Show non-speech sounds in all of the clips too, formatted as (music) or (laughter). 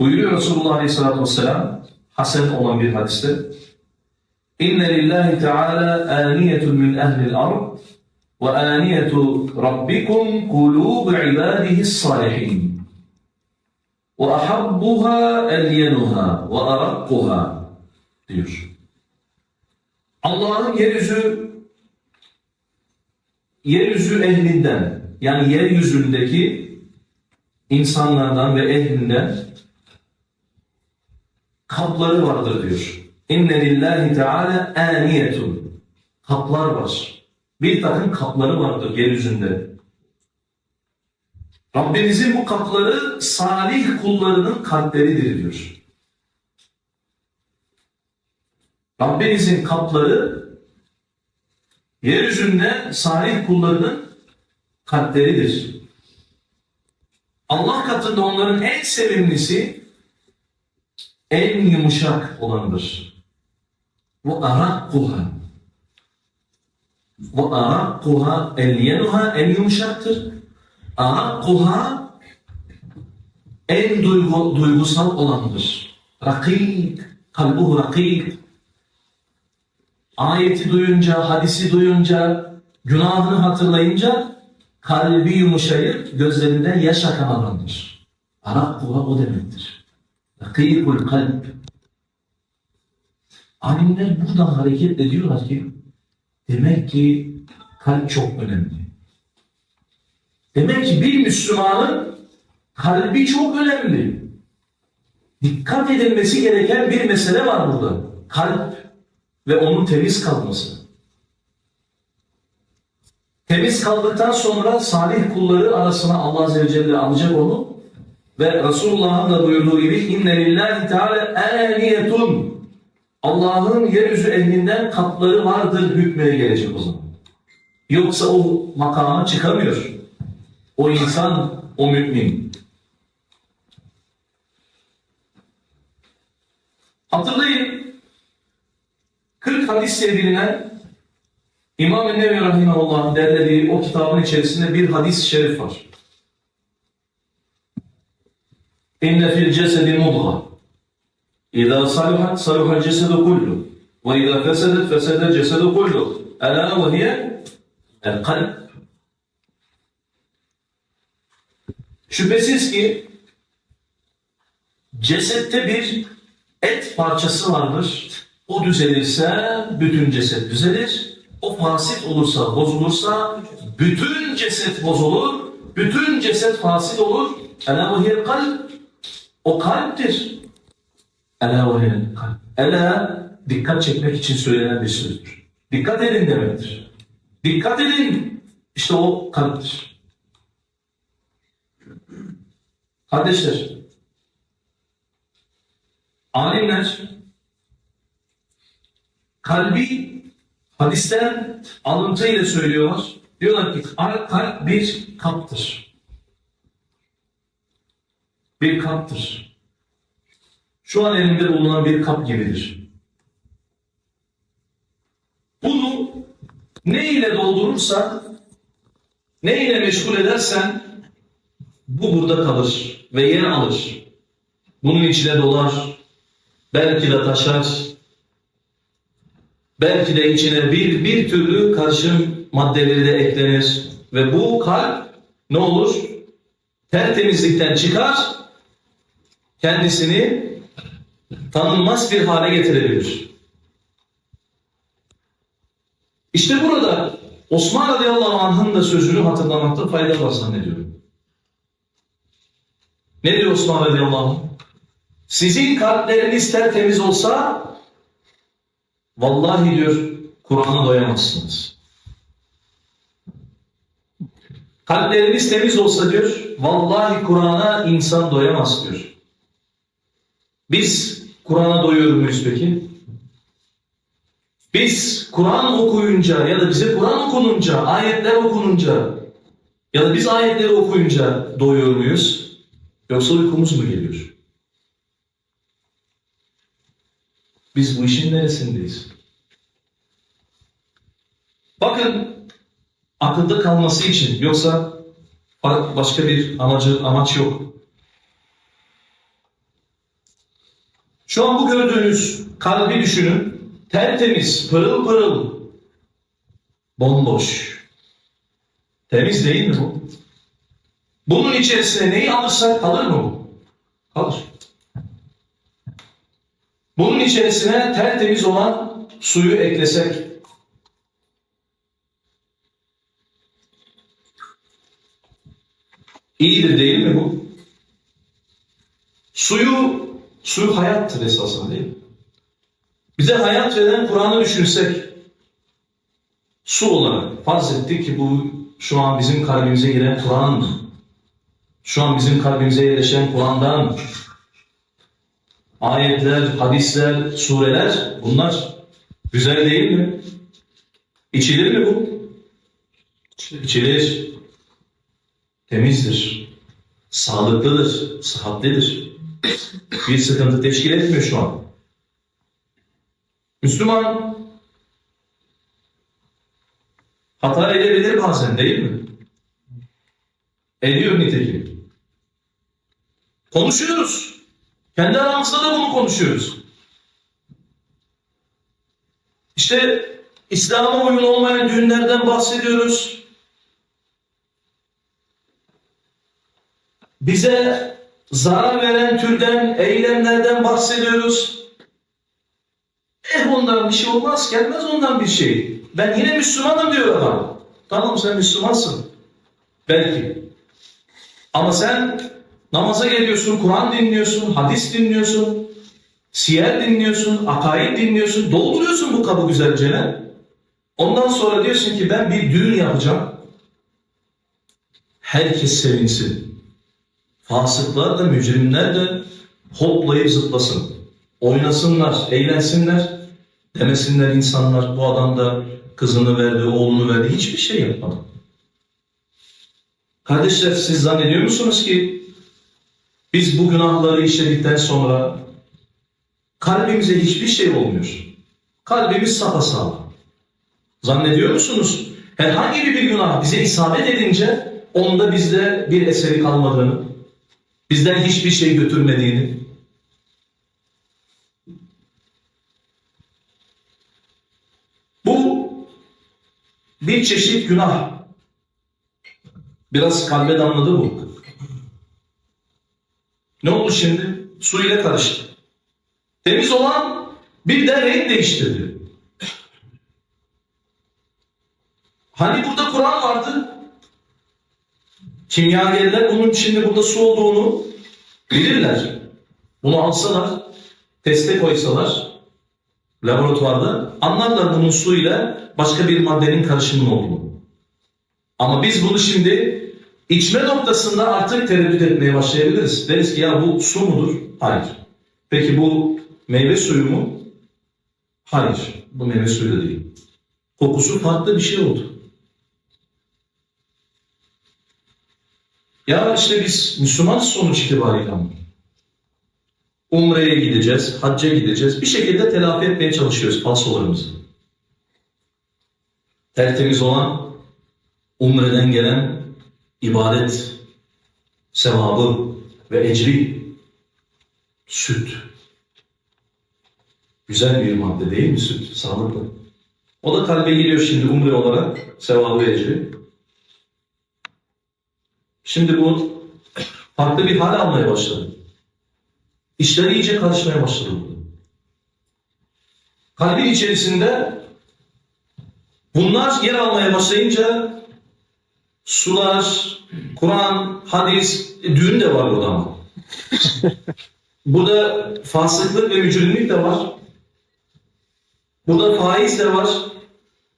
Buyuruyor Resulullah Aleyhisselatü Vesselam, Hasan olan bir hadiste, İnne lillahi teala aniyetun min ehlil ard ve aniyetu rabbikum kulub ibadihi salihin ve ahabbuha elyenuha ve arakkuha diyor. Allah'ın yeryüzü yeryüzü ehlinden yani yeryüzündeki insanlardan ve ehlinden kapları vardır diyor. İnne lillahi teala aniyetun. Kaplar var. Bir takım kapları vardır yeryüzünde. Rabbimizin bu kapları salih kullarının kalpleridir diyor. Rabbimizin kapları yeryüzünde salih kullarının kalpleridir. Allah katında onların en sevimlisi en yumuşak olanıdır. Bu arakkuha. Bu arakkuha elyenuha en yumuşaktır. Arakkuha en duygu, duygusal olanıdır. Rakik, kalbuhu rakik. Ayeti duyunca, hadisi duyunca, günahını hatırlayınca kalbi yumuşayıp gözlerinden yaş akan adamdır. Arakkuha o demektir. Rakikul kalp. Alimler buradan hareketle diyorlar ki demek ki kalp çok önemli. Demek ki bir Müslümanın kalbi çok önemli. Dikkat edilmesi gereken bir mesele var burada. Kalp ve onun temiz kalması. Temiz kaldıktan sonra salih kulları arasına Allah Azze ve Celle alacak onu ve Resulullah'ın da buyurduğu gibi inne lillahi teala aniyetun Allah'ın yeryüzü ehlinden kapları vardır hükmüne gelecek o zaman. Yoksa o makama çıkamıyor. O insan, o mümin. Hatırlayın, 40 hadis diye bilinen İmam-ı Nevi Rahimahullah derlediği o kitabın içerisinde bir hadis-i şerif var. İnne fil cesedi mudga. İza saluhat saluhal cesedu kullu. Ve iza fesedet fesedel cesedu kullu. Ela ve hiye el kalp. Şüphesiz ki cesette bir et parçası vardır. O düzelirse bütün ceset düzelir. O fasit olursa, bozulursa bütün ceset bozulur. Bütün ceset fasit olur. Ela ve kalp. O kalptir. Ela hiyel kalp. Ela dikkat çekmek için söylenen bir sözdür. Dikkat edin demektir. Dikkat edin. İşte o kalptir. Kardeşler, alimler kalbi hadisten alıntıyla söylüyorlar. Diyorlar ki kalp bir kaptır. Bir kaptır. Şu an elimde bulunan bir kap gibidir. Bunu ne ile doldurursan, ne ile meşgul edersen bu burada kalır ve yer alır. Bunun içine dolar, belki de taşar, belki de içine bir, bir türlü karışım maddeleri de eklenir ve bu kalp ne olur? Tertemizlikten çıkar, kendisini tanınmaz bir hale getirebilir. İşte burada Osman radıyallahu anh'ın da sözünü hatırlamakta fayda var zannediyorum. Ne diyor Osman radıyallahu anh? Sizin kalpleriniz tertemiz olsa vallahi diyor Kur'an'a doyamazsınız. Kalpleriniz temiz olsa diyor vallahi Kur'an'a insan doyamaz diyor. Biz Kur'an'a doyuyor muyuz peki? Biz Kur'an okuyunca ya da bize Kur'an okununca, ayetler okununca ya da biz ayetleri okuyunca doyuyor muyuz? Yoksa uykumuz mu geliyor? Biz bu işin neresindeyiz? Bakın akılda kalması için yoksa başka bir amacı amaç yok. Şu an bu gördüğünüz kalbi düşünün. Tertemiz, pırıl pırıl, bomboş. Temiz değil mi bu? Bunun içerisine neyi alırsak kalır mı bu? Kalır. Bunun içerisine tertemiz olan suyu eklesek iyidir değil mi bu? Suyu, suyu hayattır esasında değil mi? Bize hayat veren Kur'an'ı düşünsek, su olarak farz ettik ki bu şu an bizim kalbimize giren Kur'an, şu an bizim kalbimize yerleşen Kur'an'dan ayetler, hadisler, sureler bunlar güzel değil mi? İçilir mi bu? İçilir. Temizdir. Sağlıklıdır. Sıhhatlidir. Bir sıkıntı teşkil etmiyor şu an. Müslüman hata edebilir bazen değil mi? Ediyor nitekim. Konuşuyoruz. Kendi aramızda da bunu konuşuyoruz. İşte İslam'a uygun olmayan düğünlerden bahsediyoruz. Bize zarar veren türden eylemlerden bahsediyoruz. Eh ondan bir şey olmaz, gelmez ondan bir şey. Ben yine Müslümanım diyor adam. Tamam sen Müslümansın. Belki. Ama sen namaza geliyorsun, Kur'an dinliyorsun, hadis dinliyorsun, siyer dinliyorsun, akaid dinliyorsun, dolduruyorsun bu kabı güzelce. Ondan sonra diyorsun ki ben bir düğün yapacağım. Herkes sevinsin. Fasıklar da mücrimler de hoplayıp zıplasın. Oynasınlar, eğlensinler. Demesinler insanlar bu adam da kızını verdi, oğlunu verdi. Hiçbir şey yapmadı. Kardeşler siz zannediyor musunuz ki biz bu günahları işledikten sonra kalbimize hiçbir şey olmuyor. Kalbimiz sapasağlam. Zannediyor musunuz? Herhangi bir günah bize isabet edince onda bizde bir eseri kalmadığını, bizden hiçbir şey götürmediğini, bu bir çeşit günah. Biraz kalbe damladı bu. Ne oldu şimdi? Su ile karıştı. Temiz olan bir de renk değiştirdi. Hani burada Kur'an vardı? Kimyagerler bunun içinde burada su olduğunu bilirler. Bunu alsalar, teste koysalar laboratuvarda anlarlar bunun su ile başka bir maddenin karışımının olduğunu. Ama biz bunu şimdi içme noktasında artık tereddüt etmeye başlayabiliriz. Deriz ki ya bu su mudur? Hayır. Peki bu meyve suyu mu? Hayır. Bu meyve suyu da değil. Kokusu farklı bir şey oldu. Ya işte biz Müslümanız sonuç itibariyle ama. Umre'ye gideceğiz, hacca gideceğiz. Bir şekilde telafi etmeye çalışıyoruz falsolarımızı. Tertemiz olan Umre'den gelen ibadet, sevabı ve ecri, süt. Güzel bir madde değil mi süt? Sağlıklı. O da kalbe geliyor şimdi umre olarak sevabı ecri. Şimdi bu farklı bir hal almaya başladı. İşler iyice karışmaya başladı. Kalbin içerisinde bunlar yer almaya başlayınca sular, Kur'an, hadis, e, düğün de var burada ama. (laughs) Burada fasıklık ve mücrimlik de var. Burada faiz de var.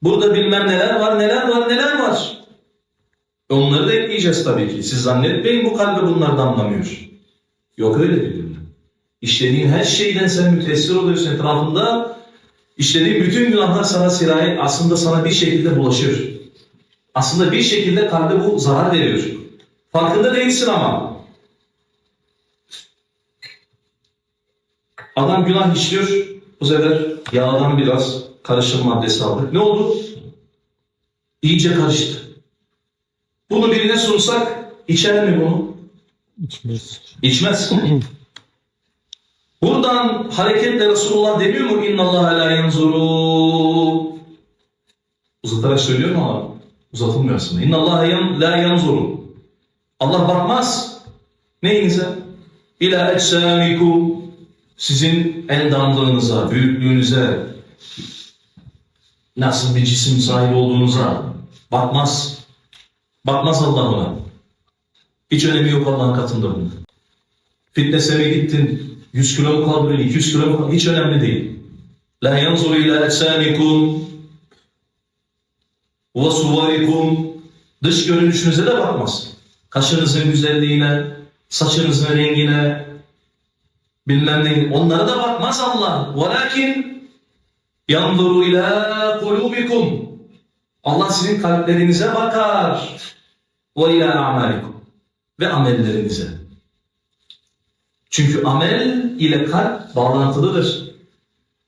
Burada bilmem neler var, neler var, neler var. E Onları da ekleyeceğiz tabii ki. Siz zannetmeyin bu kalbe bunlar damlamıyor. Yok öyle dünya. İşlediğin her şeyden sen müteessir oluyorsun etrafında. İşlediğin bütün günahlar sana sirayet aslında sana bir şekilde bulaşıyor. Aslında bir şekilde kalbe bu zarar veriyor. Farkında değilsin ama. Adam günah işliyor. Bu sefer yağdan biraz karışım maddesi aldık. Ne oldu? İyice karıştı. Bunu birine sunsak içer mi bunu? İçmez. İçmez. (clears throat) Buradan hareketle Resulullah demiyor mu? İnna Allah la yanzuru. Uzatarak söylüyor mu ama uzatılmıyor aslında. İnna Allah la yanzuru. Allah bakmaz. Neyinize? İlâ eczâmikum. Sizin endamlığınıza, büyüklüğünüze, nasıl bir cisim sahibi olduğunuza bakmaz. Bakmaz Allah ona. Hiç önemi yok Allah'ın katında bunun. Fitness'e mi gittin? 100 kilo mu kaldırın? 200 kilo mu? Hiç önemli değil. La yanzuru ila etsanikum ve suvarikum Dış görünüşünüze de bakmaz. Kaşınızın güzelliğine, saçınızın rengine, bilmem ne. Onlara da bakmaz Allah. Velakin yanzuru ila kulubikum. Allah sizin kalplerinize bakar. Ve ila amalikum. Ve amellerinize. Çünkü amel ile kalp bağlantılıdır.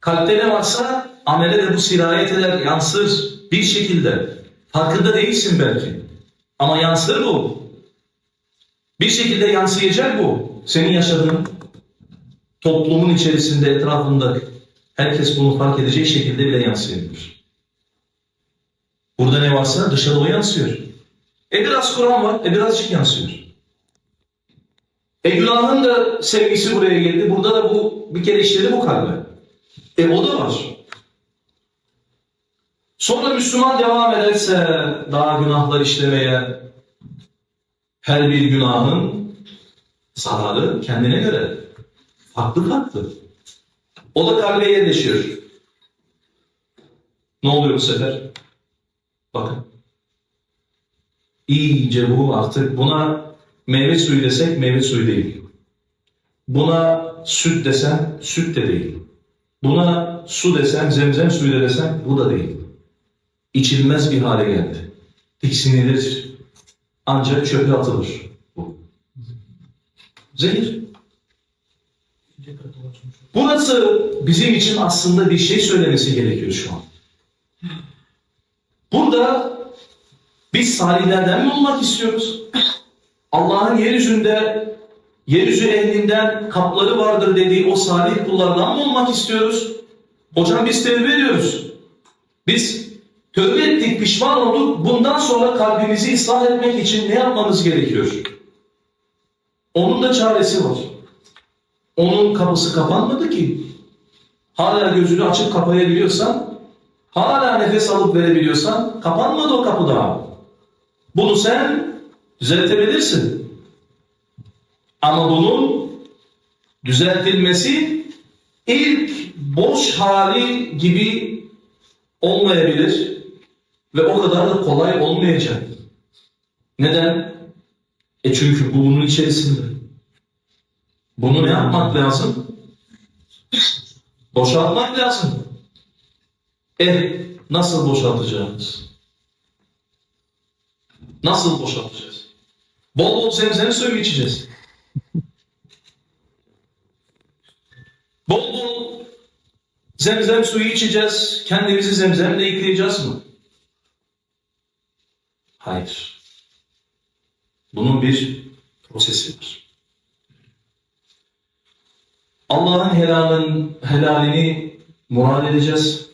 Kalpte ne varsa amele de bu sirayet eder, yansır bir şekilde. Farkında değilsin belki. Ama yansır bu. Bir şekilde yansıyacak bu. Senin yaşadığın toplumun içerisinde, etrafında herkes bunu fark edeceği şekilde bile yansıyabilir. Burada ne varsa dışarı o yansıyor. E biraz Kur'an var, e birazcık yansıyor. E günahın da sevgisi buraya geldi. Burada da bu bir kere işledi bu kalbe. E o da var. Sonra Müslüman devam ederse daha günahlar işlemeye her bir günahın zararı kendine göre farklı farklı. O da kalbe yerleşiyor. Ne oluyor bu sefer? Bakın. İyice bu artık buna meyve suyu desek meyve suyu değil. Buna süt desem süt de değil. Buna su desem zemzem suyu da desem bu da değil. İçilmez bir hale geldi. Tiksinilir. Ancak çöpe atılır. Bu. Zehir. Burası bizim için aslında bir şey söylemesi gerekiyor şu an. Burada biz salihlerden mi olmak istiyoruz? Allah'ın yeryüzünde, yeryüzü ehlinden kapları vardır dediği o salih kullardan mı olmak istiyoruz? Hocam biz tevbe ediyoruz. Biz tövbe ettik, pişman olduk. Bundan sonra kalbimizi ıslah etmek için ne yapmamız gerekiyor? Onun da çaresi var. Onun kapısı kapanmadı ki. Hala gözünü açıp kapayabiliyorsan, hala nefes alıp verebiliyorsan kapanmadı o kapı daha. Bunu sen düzeltebilirsin. Ama bunun düzeltilmesi ilk boş hali gibi olmayabilir ve o kadar da kolay olmayacak. Neden? E çünkü bu bunun içerisinde. Bunu ne yapmak lazım? Boşaltmak lazım. E nasıl boşaltacağız? Nasıl boşaltacağız? Bol bol zemzem suyu içeceğiz. Bol bol zemzem suyu içeceğiz. Kendimizi zemzemle yıkayacağız mı? Hayır. Bunun bir prosesi var. Allah'ın helalin, helalini murad edeceğiz.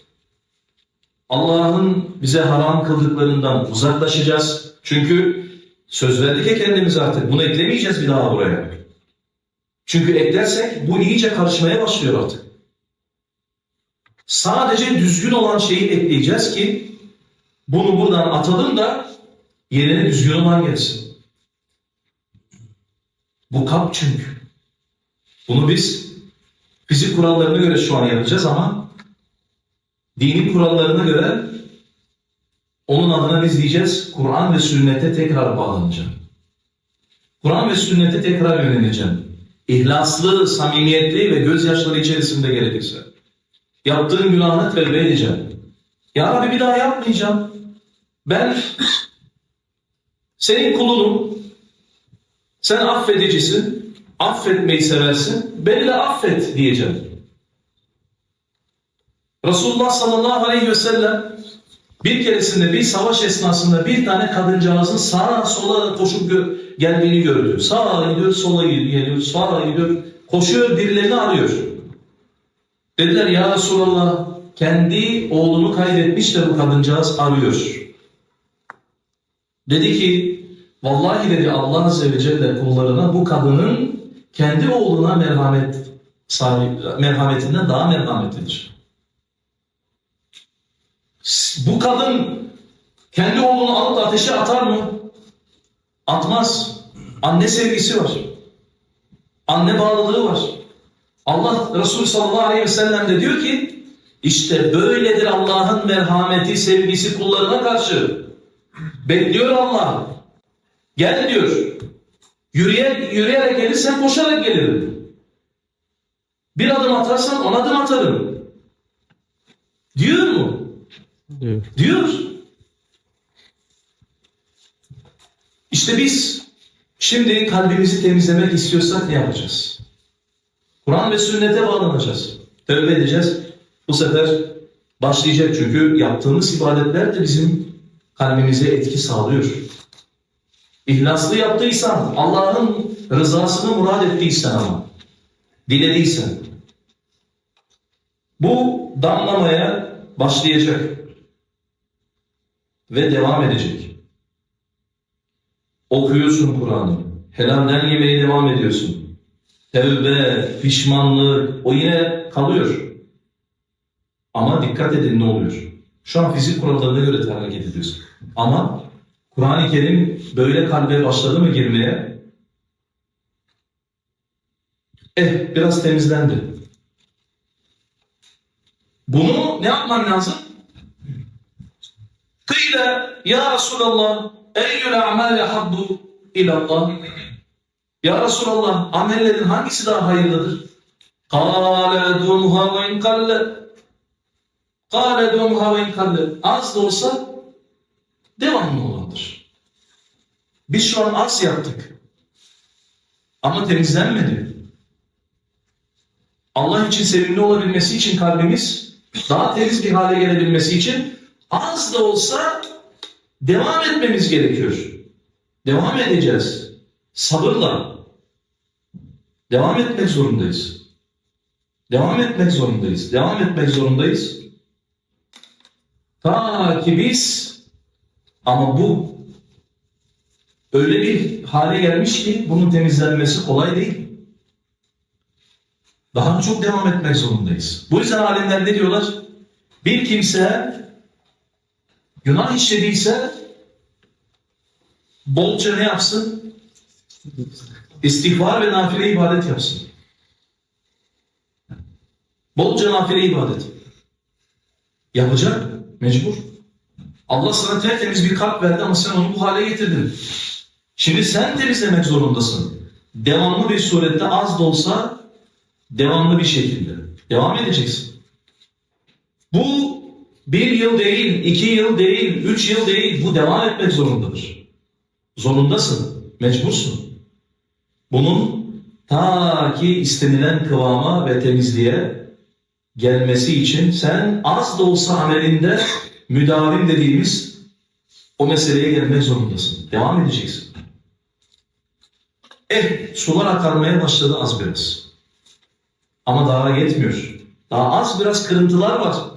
Allah'ın bize haram kıldıklarından uzaklaşacağız. Çünkü söz verdik ya kendimize artık. Bunu eklemeyeceğiz bir daha buraya. Çünkü eklersek bu iyice karışmaya başlıyor artık. Sadece düzgün olan şeyi ekleyeceğiz ki bunu buradan atalım da yerine düzgün olan gelsin. Bu kap çünkü. Bunu biz fizik kurallarına göre şu an yapacağız ama dini kurallarına göre onun adına biz diyeceğiz Kur'an ve sünnete tekrar bağlanacağım. Kur'an ve sünnete tekrar yöneleceğim. İhlaslı, samimiyetli ve gözyaşları içerisinde gerekirse. Yaptığın günahını tevbe edeceğim. Ya Rabbi bir daha yapmayacağım. Ben senin kulunum. Sen affedicisin. Affetmeyi seversin. Beni de affet diyeceğim. Resulullah sallallahu aleyhi ve sellem bir keresinde bir savaş esnasında bir tane kadıncağızın sağa sola koşup gö- geldiğini gördü. Sağa gidiyor, sola gidiyor, sağa gidiyor, koşuyor birilerini arıyor. Dediler ya Resulallah kendi oğlunu kaybetmiş de bu kadıncağız arıyor. Dedi ki vallahi dedi Allah Azze ve Celle kullarına bu kadının kendi oğluna merhamet sahibi, merhametinden daha merhametlidir. Bu kadın kendi oğlunu alıp ateşe atar mı? Atmaz. Anne sevgisi var. Anne bağlılığı var. Allah Resulü sallallahu aleyhi ve sellem de diyor ki işte böyledir Allah'ın merhameti, sevgisi kullarına karşı. Bekliyor Allah. Gel diyor. Yürüye, yürüyerek gelirsen koşarak gelirim. Bir adım atarsan on adım atarım. Diyor mu? Diyor. İşte biz şimdi kalbimizi temizlemek istiyorsak ne yapacağız? Kur'an ve sünnete bağlanacağız. Tövbe edeceğiz. Bu sefer başlayacak çünkü yaptığımız ibadetler de bizim kalbimize etki sağlıyor. İhlaslı yaptıysan, Allah'ın rızasını murad ettiysen ama, dilediysen, bu damlamaya başlayacak ve devam edecek. Okuyorsun Kur'an'ı, helalden yemeye devam ediyorsun. Tevbe, pişmanlık, o yine kalıyor. Ama dikkat edin ne oluyor. Şu an fizik kurallarına göre hareket ediyorsun. Ama Kur'an-ı Kerim böyle kalbe başladı mı girmeye? Eh biraz temizlendi. Bunu ne yapman lazım? Kıyle ya Resulallah eyyül a'mali habbu ilallah Ya Resulallah amellerin hangisi daha hayırlıdır? Kâle dumha ve in kalle Kâle dumha ve in kalle Az da olsa devamlı olandır. Biz şu an az yaptık. Ama temizlenmedi. Allah için sevimli olabilmesi için kalbimiz daha temiz bir hale gelebilmesi için az da olsa devam etmemiz gerekiyor. Devam edeceğiz. Sabırla. Devam etmek zorundayız. Devam etmek zorundayız. Devam etmek zorundayız. Ta ki biz ama bu öyle bir hale gelmiş ki bunun temizlenmesi kolay değil. Daha çok devam etmek zorundayız. Bu yüzden alimler ne diyorlar? Bir kimse günah işlediyse bolca ne yapsın? İstiğfar ve nafile ibadet yapsın. Bolca nafile ibadet. Yapacak, mecbur. Allah sana tertemiz bir kalp verdi ama sen onu bu hale getirdin. Şimdi sen temizlemek zorundasın. Devamlı bir surette az da olsa devamlı bir şekilde. Devam edeceksin. Bu bir yıl değil, iki yıl değil, üç yıl değil. Bu devam etmek zorundadır. Zorundasın, mecbursun. Bunun ta ki istenilen kıvama ve temizliğe gelmesi için sen az da olsa amelinde müdavim dediğimiz o meseleye gelmek zorundasın. Devam edeceksin. Eh, sular akarmaya başladı az biraz. Ama daha yetmiyor. Daha az biraz kırıntılar var.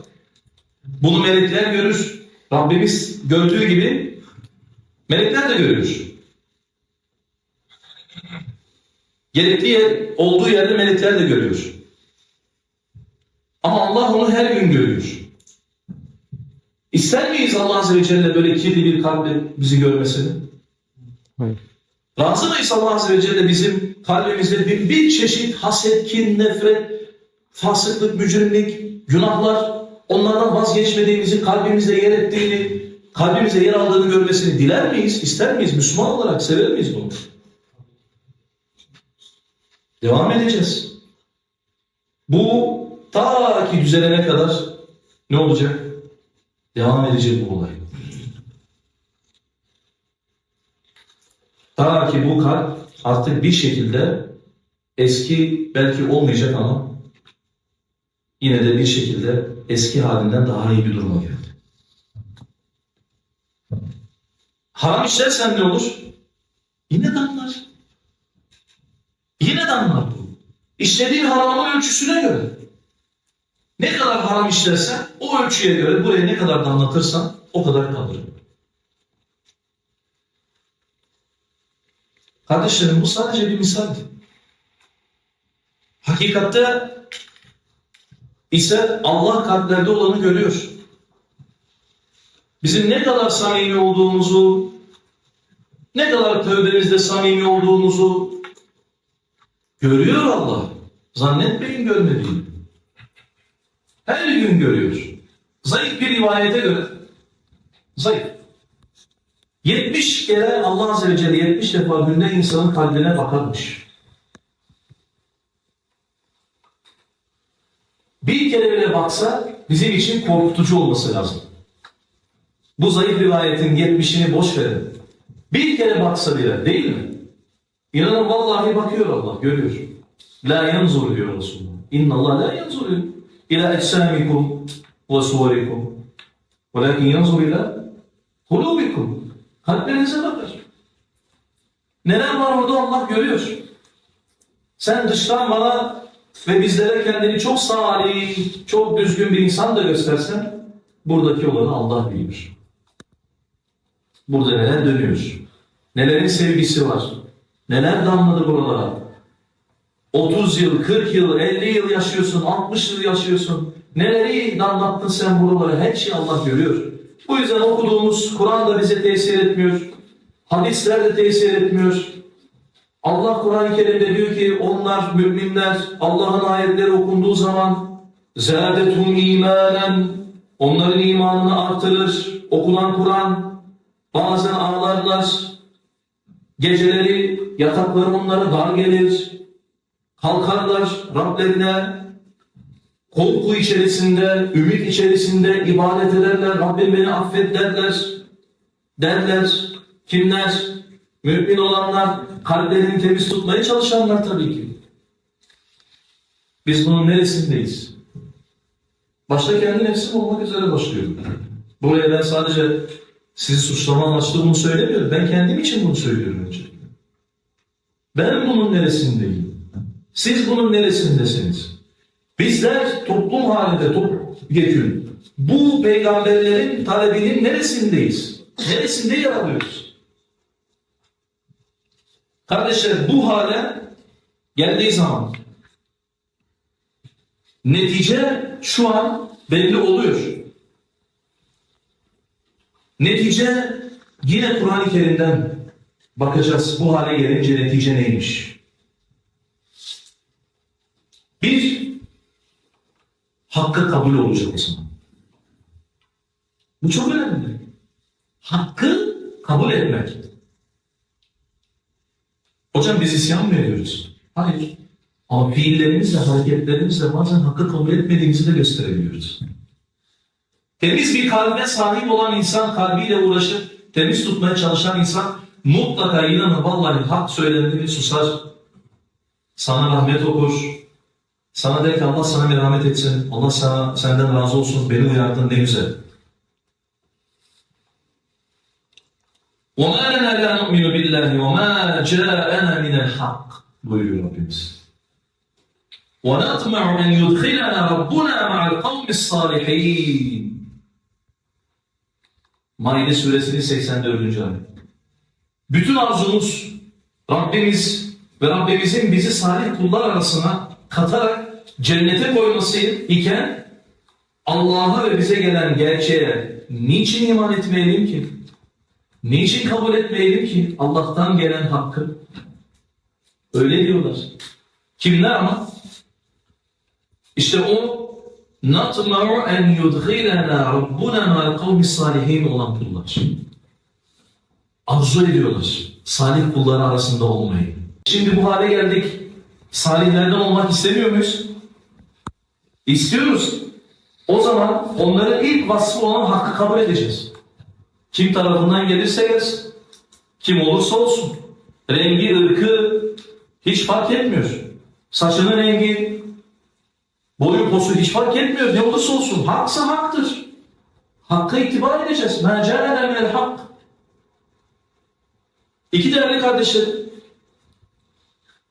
Bunu melekler görür. Rabbimiz gördüğü gibi melekler de görüyor. Gerekli yer, olduğu yerde melekler de görüyor. Ama Allah onu her gün görüyor. İster miyiz Allah Azze ve Celle böyle kirli bir kalple bizi görmesini? Hayır. Razı mıyız Allah Azze ve Celle bizim kalbimizde bir, bir çeşit haset, kin, nefret, fasıklık, mücrimlik, günahlar, onlardan vazgeçmediğimizi, kalbimizde yer ettiğini, kalbimizde yer aldığını görmesini diler miyiz, ister miyiz? Müslüman olarak sever miyiz bunu? Devam edeceğiz. Bu ta ki düzelene kadar ne olacak? Devam edecek bu olay. Ta ki bu kalp artık bir şekilde eski belki olmayacak ama yine de bir şekilde eski halinden daha iyi bir duruma geldi. Haram işlersen ne olur? Yine damlar. Yine damlar bu. İşlediğin haramın ölçüsüne göre. Ne kadar haram işlersen o ölçüye göre buraya ne kadar damlatırsan o kadar kalır. Kardeşlerim bu sadece bir misaldi. Hakikatte ise Allah kalplerde olanı görüyor. Bizim ne kadar samimi olduğumuzu, ne kadar tövbemizde samimi olduğumuzu görüyor Allah. Zannetmeyin görmediğini. Her gün görüyor. Zayıf bir rivayete göre, zayıf. 70 kere Allah Azze ve Celle 70 defa günde insanın kalbine bakarmış. Bir kere bile baksa bizim için korkutucu olması lazım. Bu zayıf rivayetin 70'ini boş verin. Bir kere baksa bile değil mi? İnanın vallahi bakıyor Allah, görüyor. La yanzur diyor Resulullah. İnna Allah la yanzur ila ecsamikum ve suvarikum. Velakin yanzur ila kulubikum. Kalplerinize bakar. Neler var orada Allah görüyor. Sen dıştan bana ve bizlere kendini çok salih, çok düzgün bir insan da göstersen buradaki olanı Allah bilir. Burada neler dönüyor? Nelerin sevgisi var? Neler damladı buralara? 30 yıl, 40 yıl, 50 yıl yaşıyorsun, 60 yıl yaşıyorsun. Neleri damlattın sen buralara? Her şeyi Allah görüyor. Bu yüzden okuduğumuz Kur'an da bize tesir etmiyor. Hadisler de tesir etmiyor. Allah Kur'an-ı Kerim'de diyor ki onlar müminler Allah'ın ayetleri okunduğu zaman zâdetum imanen onların imanını artırır. Okunan Kur'an bazen ağlarlar. Geceleri yatakları onlara dar gelir. Kalkarlar Rablerine korku içerisinde, ümit içerisinde ibadet ederler. Rabbim beni affet derler. Derler. Kimler? Mümin olanlar, kalplerini temiz tutmaya çalışanlar tabii ki. Biz bunun neresindeyiz? Başta kendi nefsim olmak üzere başlıyorum. Buraya ben sadece sizi suçlama amaçlı bunu söylemiyorum. Ben kendim için bunu söylüyorum önce. Ben bunun neresindeyim? Siz bunun neresindesiniz? Bizler toplum halinde topyekün bu peygamberlerin talebinin neresindeyiz? Neresinde yer alıyoruz? Kardeşler bu hale geldiği zaman netice şu an belli oluyor. Netice yine Kur'an-ı Kerim'den bakacağız bu hale gelince netice neymiş? Bir, hakkı kabul olacak o zaman. Bu çok önemli. Hakkı kabul etmek. Hocam biz isyan mı ediyoruz? Hayır. Ama fiillerimizle, hareketlerimizle bazen hakkı kabul etmediğimizi de gösterebiliyoruz. Temiz bir kalbe sahip olan insan, kalbiyle uğraşıp temiz tutmaya çalışan insan mutlaka inanın vallahi hak söylendi mi susar. Sana rahmet okur. Sana der ki Allah sana merhamet etsin. Allah sana senden razı olsun. Beni uyardın ne güzel. وَمَا لَنَا لَا نُؤْمِنُ بِاللّٰهِ وَمَا جَاءَنَا مِنَ الْحَقِّ buyuruyor Rabbimiz. وَنَطْمَعُ أَنْ يُدْخِلَنَا رَبُّنَا مَعَ الْقَوْمِ الصَّالِحِينَ Maide suresinin 84. ayet. Bütün arzumuz Rabbimiz ve Rabbimizin bizi salih kullar arasına katarak cennete koyması iken Allah'a ve bize gelen gerçeğe niçin iman etmeyelim ki? Niçin kabul etmeyelim ki Allah'tan gelen hakkı? Öyle diyorlar. Kimler ama? İşte o نَطْمَعُ اَنْ يُدْخِلَنَا رَبُّنَا مَا الْقَوْمِ الصَّالِحِينَ olan kullar. Arzu ediyorlar. Salih kulları arasında olmayı. Şimdi bu hale geldik. Salihlerden olmak istemiyor muyuz? İstiyoruz. O zaman onların ilk vasfı olan hakkı kabul edeceğiz. Kim tarafından gelirse gelsin. Kim olursa olsun. Rengi, ırkı hiç fark etmiyor. Saçının rengi, boyu, posu hiç fark etmiyor. Ne olursa olsun. Haksa haktır. Hakka itibar edeceğiz. Mâ câlene hak. İki değerli kardeşlerim.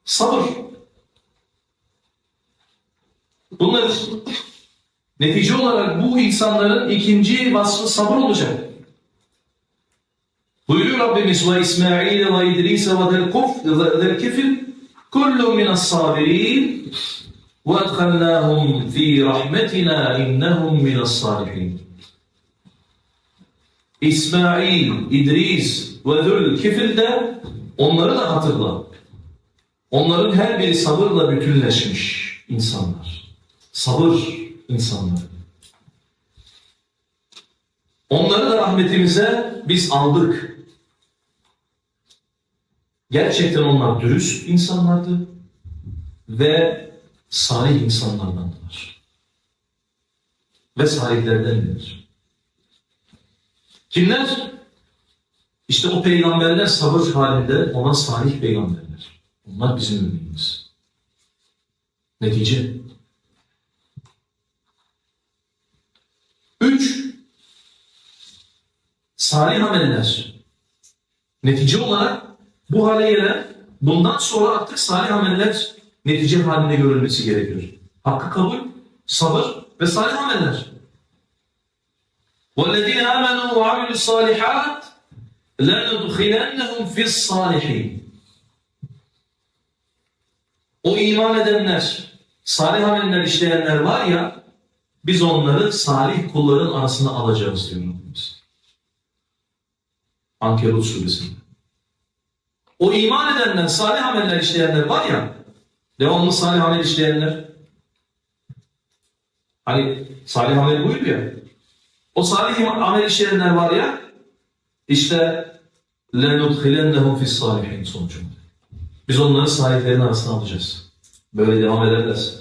Sabır. Bunlar netice olarak bu insanların ikinci vasfı sabır olacak. Buyuruyor Rabbimiz ve İsmail ve İdris ve Zelkuf ve Zelkifil kullu minas sabirin ve edkhalnahum fi rahmetina innehum minas salihin. İsmail, İdris ve Zülkifil de onları da hatırla. Onların her biri sabırla bütünleşmiş insanlar. Sabır insanları. Onları da rahmetimize biz aldık. Gerçekten onlar dürüst insanlardı ve salih insanlardandılar. Ve salihlerdendir. Kimler? İşte o peygamberler sabır halinde olan salih peygamberler. Onlar bizim örneğimiz. Netice. Üç, salih ameller. Netice olarak bu hale gelen, bundan sonra artık salih ameller netice halinde görülmesi gerekiyor. Hakkı kabul, sabır ve salih ameller. وَالَّذِينَ آمَنُوا وَعَمِلُوا الصَّالِحَاتِ لَنُدْخِلَنَّهُمْ فِي الصَّالِحِينَ O iman edenler, salih ameller işleyenler var ya, biz onları salih kulların arasına alacağız diyor Rabbimiz. Ankebut suresinde. O iman edenler, salih ameller işleyenler var ya, devamlı salih amel işleyenler, hani salih amel buyuruyor ya, o salih amel işleyenler var ya, işte لَنُدْخِلَنَّهُمْ فِي الصَّالِحِينَ sonucunda. Biz onları salihlerin arasına alacağız. Böyle devam ederlerse.